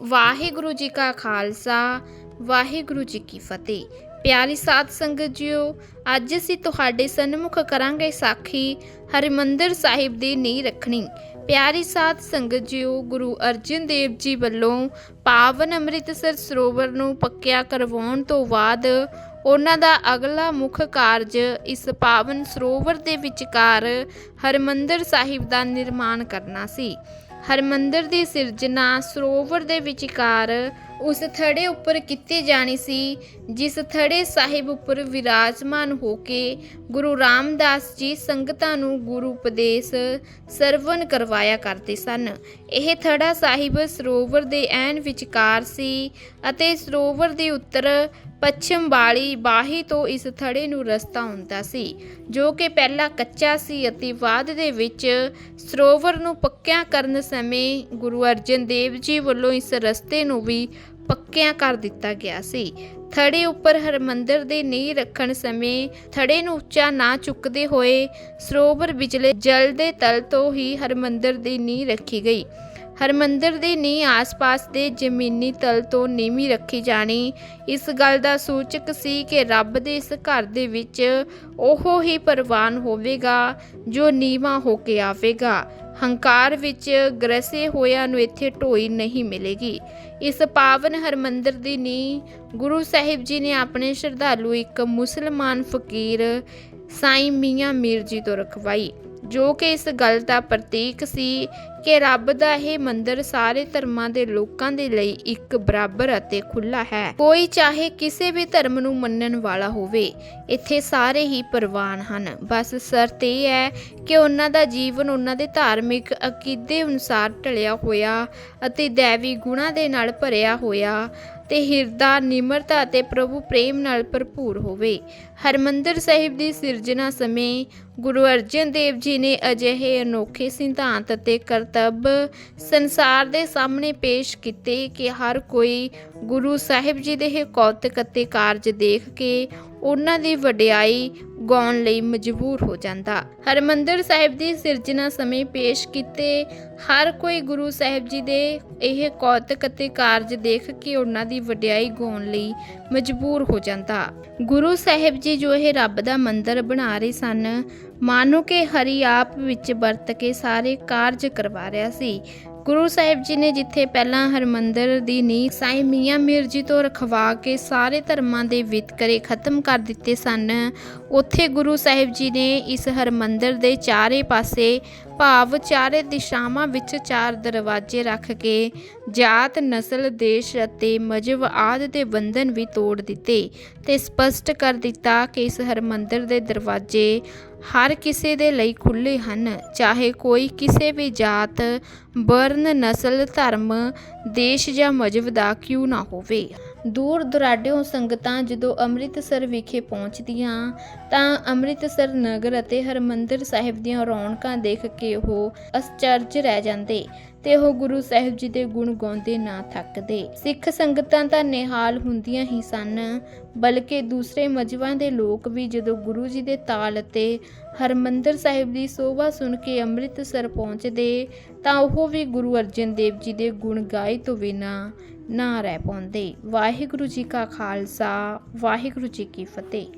ਵਾਹਿਗੁਰੂ ਜੀ ਕਾ ਖਾਲਸਾ, ਵਾਹਿਗੁਰੂ ਜੀ ਕੀ ਫਤਿਹ। ਪਿਆਰੀ ਸਾਧ ਸੰਗਤ ਜੀਓ, ਅੱਜ ਅਸੀਂ ਤੁਹਾਡੇ ਸਨਮੁਖ ਕਰਾਂਗੇ ਸਾਖੀ ਹਰਿਮੰਦਰ ਸਾਹਿਬ ਦੀ ਨੀਂਹ ਰੱਖਣੀ। ਪਿਆਰੀ ਸਾਧ ਸੰਗਤ ਜੀਓ, ਗੁਰੂ ਅਰਜਨ ਦੇਵ ਜੀ ਵੱਲੋਂ ਪਾਵਨ ਅੰਮ੍ਰਿਤਸਰ ਸਰੋਵਰ ਨੂੰ ਪੱਕਿਆ ਕਰਵਾਉਣ ਤੋਂ ਬਾਅਦ ਉਹਨਾਂ ਦਾ ਅਗਲਾ ਮੁੱਖ ਕਾਰਜ ਇਸ ਪਾਵਨ ਸਰੋਵਰ ਦੇ ਵਿਚਕਾਰ ਹਰਿਮੰਦਰ ਸਾਹਿਬ ਦਾ ਨਿਰਮਾਣ ਕਰਨਾ ਸੀ। ਹਰਮੰਦਰ ਦੀ ਸਿਰਜਣਾ ਸਰੋਵਰ ਦੇ ਵਿਚਕਾਰ ਉਸ ਥੜੇ ਉੱਪਰ ਕੀਤੀ ਜਾਣੀ ਸੀ, ਜਿਸ ਥੜੇ ਸਾਹਿਬ ਉੱਪਰ ਵਿਰਾਜਮਾਨ ਹੋ ਕੇ ਗੁਰੂ ਰਾਮਦਾਸ ਜੀ ਸੰਗਤਾਂ ਨੂੰ ਗੁਰੂ ਉਪਦੇਸ਼ ਸਰਵਨ ਕਰਵਾਇਆ ਕਰਦੇ ਸਨ। ਇਹ ਥੜਾ ਸਾਹਿਬ ਸਰੋਵਰ ਦੇ ਐਨ ਵਿਚਕਾਰ ਸੀ ਅਤੇ ਸਰੋਵਰ ਦੇ ਉੱਤਰ ਪੱਛਮ ਵਾਲੀ ਬਾਹੀ ਤੋਂ ਇਸ ਥੜੇ ਨੂੰ ਰਸਤਾ ਹੁੰਦਾ ਸੀ, ਜੋ ਕਿ ਪਹਿਲਾਂ ਕੱਚਾ ਸੀ ਅਤੇ ਬਾਅਦ ਦੇ ਵਿੱਚ ਸਰੋਵਰ ਨੂੰ ਪੱਕਿਆ ਕਰਨ ਸਮੇਂ ਗੁਰੂ ਅਰਜਨ ਦੇਵ ਜੀ ਵੱਲੋਂ ਇਸ ਰਸਤੇ ਨੂੰ ਵੀ ਪੱਕਿਆ ਕਰ ਦਿੱਤਾ ਗਿਆ ਸੀ। ਥੜੇ ਉੱਪਰ ਹਰਮੰਦਰ ਦੇ ਨੀਂਹ ਰੱਖਣ ਸਮੇਂ ਥੜੇ ਨੂੰ ਉੱਚਾ ਨਾ ਚੁੱਕਦੇ ਹੋਏ ਸਰੋਵਰ ਵਿਚਲੇ ਜਲ ਦੇ ਤਲ ਤੋਂ ਹੀ ਹਰਮੰਦਰ ਦੀ ਨੀਂਹ ਰੱਖੀ ਗਈ। ਹਰਮੰਦਰ ਦੀ ਨੀਂਹ ਆਸ-ਪਾਸ ਦੇ ਜ਼ਮੀਨੀ ਤਲ ਤੋਂ ਨੀਵੀਂ ਰੱਖੀ ਜਾਣੀ। ਇਸ ਗੱਲ ਦਾ ਸੂਚਕ ਸੀ ਕਿ ਰੱਬ ਦੇ ਇਸ ਘਰ ਦੇ ਵਿੱਚ ਉਹ ਹੀ ਪ੍ਰਵਾਨ ਹੋਵੇਗਾ ਜੋ ਨੀਵਾਂ ਹੋ ਕੇ ਆਵੇਗਾ। ਹੰਕਾਰ ਵਿੱਚ ਗਰਸੇ ਹੋਇਆ ਨੂੰ ਇੱਥੇ ਢੋਈ ਨਹੀਂ ਮਿਲੇਗੀ। ਇਸ ਪਾਵਨ ਹਰਮੰਦਰ ਦੀ ਨੀਂਹ ਗੁਰੂ ਸਾਹਿਬ ਜੀ ਨੇ ਆਪਣੇ ਸ਼ਰਧਾਲੂ ਇੱਕ ਮੁਸਲਮਾਨ ਫਕੀਰ ਸਾਈਂ ਮੀਆਂ ਮੀਰ ਜੀ ਤੋਂ ਰਖਵਾਈ। ਜੋ ਕਿ ਇਸ ਗੱਲ ਦਾ ਪ੍ਰਤੀਕ ਸੀ ਕਿ ਰੱਬ ਦਾ ਇਹ ਮੰਦਰ ਸਾਰੇ ਧਰਮਾਂ ਦੇ ਲੋਕਾਂ ਦੇ ਲਈ ਇੱਕ ਬਰਾਬਰ ਅਤੇ ਖੁੱਲਾ ਹੈ। ਕੋਈ ਚਾਹੇ ਕਿਸੇ ਵੀ ਧਰਮ ਨੂੰ ਮੰਨਣ ਵਾਲਾ ਹੋਵੇ, ਇੱਥੇ ਸਾਰੇ ਹੀ ਪ੍ਰਵਾਨ ਹਨ। ਬਸ ਸ਼ਰਤ ਇਹ ਹੈ ਕਿ ਉਹਨਾਂ ਦਾ ਜੀਵਨ ਉਹਨਾਂ ਦੇ ਧਾਰਮਿਕ ਅਕੀਦੇ ਅਨੁਸਾਰ ਢਲਿਆ ਹੋਇਆ ਅਤੇ ਦੇਵੀ ਗੁਣਾਂ ਦੇ ਨਾਲ ਭਰਿਆ ਹੋਇਆ ਤੇ ਹਿਰਦਾ, ਨਿਮਰਤਾ ਅਤੇ ਪ੍ਰਭੂ ਪ੍ਰੇਮ ਨਾਲ ਭਰਪੂਰ ਹੋਵੇ। ਹਰਮੰਦਰ ਸਾਹਿਬ ਦੀ ਸਿਰਜਣਾ ਸਮੇਂ ਗੁਰੂ ਅਰਜਨ ਦੇਵ ਜੀ ਨੇ ਅਜਿਹੇ ਅਨੋਖੇ ਸਿਧਾਂਤ ਅਤੇ ਕਰਤੱਵ ਸੰਸਾਰ ਦੇ ਸਾਹਮਣੇ ਪੇਸ਼ ਕੀਤੇ ਕਿ ਹਰ ਕੋਈ ਗੁਰੂ ਸਾਹਿਬ ਜੀ ਦੇ ਇਹ ਕੌਤਕ ਅਤੇ ਕਾਰਜ ਦੇਖ ਕੇ ਉਹਨਾਂ ਦੀ ਵਡਿਆਈ ਗਾਉਣ ਲਈ ਮਜਬੂਰ ਹੋ ਜਾਂਦਾ। ਹਰਮੰਦਰ ਸਾਹਿਬ ਦੀ ਸਿਰਜਣਾ ਸਮੇਂ ਪੇਸ਼ ਕੀਤੇ ਹਰ ਕੋਈ ਗੁਰੂ ਸਾਹਿਬ ਜੀ ਦੇ ਇਹ ਕੌਤਕ ਅਤੇ ਕਾਰਜ ਦੇਖ ਕੇ ਉਹਨਾਂ ਦੀ ਵਡਿਆਈ ਗਾਉਣ ਲਈ ਮਜਬੂਰ ਹੋ ਜਾਂਦਾ। ਗੁਰੂ ਸਾਹਿਬ ਜੀ ਜੋ ਇਹ ਰੱਬ ਦਾ ਮੰਦਰ ਬਣਾ ਰਹੇ ਸਨ ਮਾਨੋ ਕਿ ਹਰੀ ਆਪ ਵਿੱਚ ਵਰਤ ਕੇ ਸਾਰੇ ਕਾਰਜ ਕਰਵਾ ਰਿਹਾ ਸੀ। ਗੁਰੂ ਸਾਹਿਬ ਜੀ ਨੇ ਜਿੱਥੇ ਪਹਿਲਾਂ ਹਰਮੰਦਰ ਦੀ ਨੀਂਹ ਸਾਈ ਮੀਆਂ ਮੀਰ ਜੀ ਤੋਂ ਰਖਵਾ ਕੇ ਸਾਰੇ ਧਰਮਾਂ ਦੇ ਵਿਤਕਰੇ ਖਤਮ ਕਰ ਦਿੱਤੇ ਸਨ, ਉੱਥੇ ਗੁਰੂ ਸਾਹਿਬ ਜੀ ਨੇ ਇਸ ਹਰਮੰਦਰ ਦੇ ਚਾਰੇ ਪਾਸੇ ਭਾਵ ਚਾਰੇ ਦਿਸ਼ਾਵਾਂ ਵਿੱਚ ਚਾਰ ਦਰਵਾਜ਼ੇ ਰੱਖ ਕੇ ਜਾਤ, ਨਸਲ, ਦੇਸ਼ ਅਤੇ ਮਜਬ ਆਦਿ ਦੇ ਬੰਧਨ ਵੀ ਤੋੜ ਦਿੱਤੇ ਤੇ ਸਪਸ਼ਟ ਕਰ ਦਿੱਤਾ ਕਿ ਇਸ ਹਰਮੰਦਰ ਦੇ ਦਰਵਾਜ਼ੇ ਹਰ ਕਿਸੇ ਦੇ ਲਈ ਖੁੱਲੇ ਹਨ। ਚਾਹੇ ਕੋਈ ਕਿਸੇ ਵੀ ਜਾਤ ਵਰਨ ਨਸਲ, ਧਰਮ, ਦੇਸ਼ ਜਾਂ ਮਜਬ ਦਾ ਕਿਉਂ ਨਾ ਹੋਵੇ। ਦੂਰ ਦੁਰਾਡਿਓਂ ਸੰਗਤਾਂ ਜਦੋਂ ਅੰਮ੍ਰਿਤਸਰ ਵਿਖੇ ਪਹੁੰਚਦੀਆਂ, ਤਾਂ ਅੰਮ੍ਰਿਤਸਰ ਨਗਰ ਅਤੇ ਹਰਮੰਦਰ ਸਾਹਿਬ ਦੀਆਂ ਰੌਣਕਾਂ ਦੇਖ ਕੇ ਉਹ ਅਸਚਰਜ ਰਹਿ ਜਾਂਦੇ। ਤੇ ਉਹ ਗੁਰੂ ਸਾਹਿਬ ਜੀ ਦੇ ਗੁਣ ਗਾਉਂਦੇ ਨਾ ਥੱਕਦੇ। ਸਿੱਖ ਸੰਗਤਾਂ ਤਾਂ ਨਿਹਾਲ ਹੁੰਦੀਆਂ ਹੀ ਸਨ, ਬਲਕਿ ਦੂਸਰੇ ਮਜਬਾਂ ਦੇ ਲੋਕ ਵੀ ਜਦੋਂ ਗੁਰੂ ਜੀ ਦੇ ਤਾਲ ਅਤੇ ਹਰਮੰਦਰ ਸਾਹਿਬ ਦੀ ਸੋਭਾ ਸੁਣ ਕੇ ਅੰਮ੍ਰਿਤਸਰ ਪਹੁੰਚਦੇ, ਤਾਂ ਉਹ ਵੀ ਗੁਰੂ ਅਰਜਨ ਦੇਵ ਜੀ ਦੇ ਗੁਣ ਗਾਏ ਤੋਂ ਬਿਨਾਂ ਨਾ ਰਹਿ ਪਾਉਂਦੇ। ਵਾਹਿਗੁਰੂ ਜੀ ਕਾ ਖਾਲਸਾ, ਵਾਹਿਗੁਰੂ ਜੀ ਕੀ ਫਤਿਹ।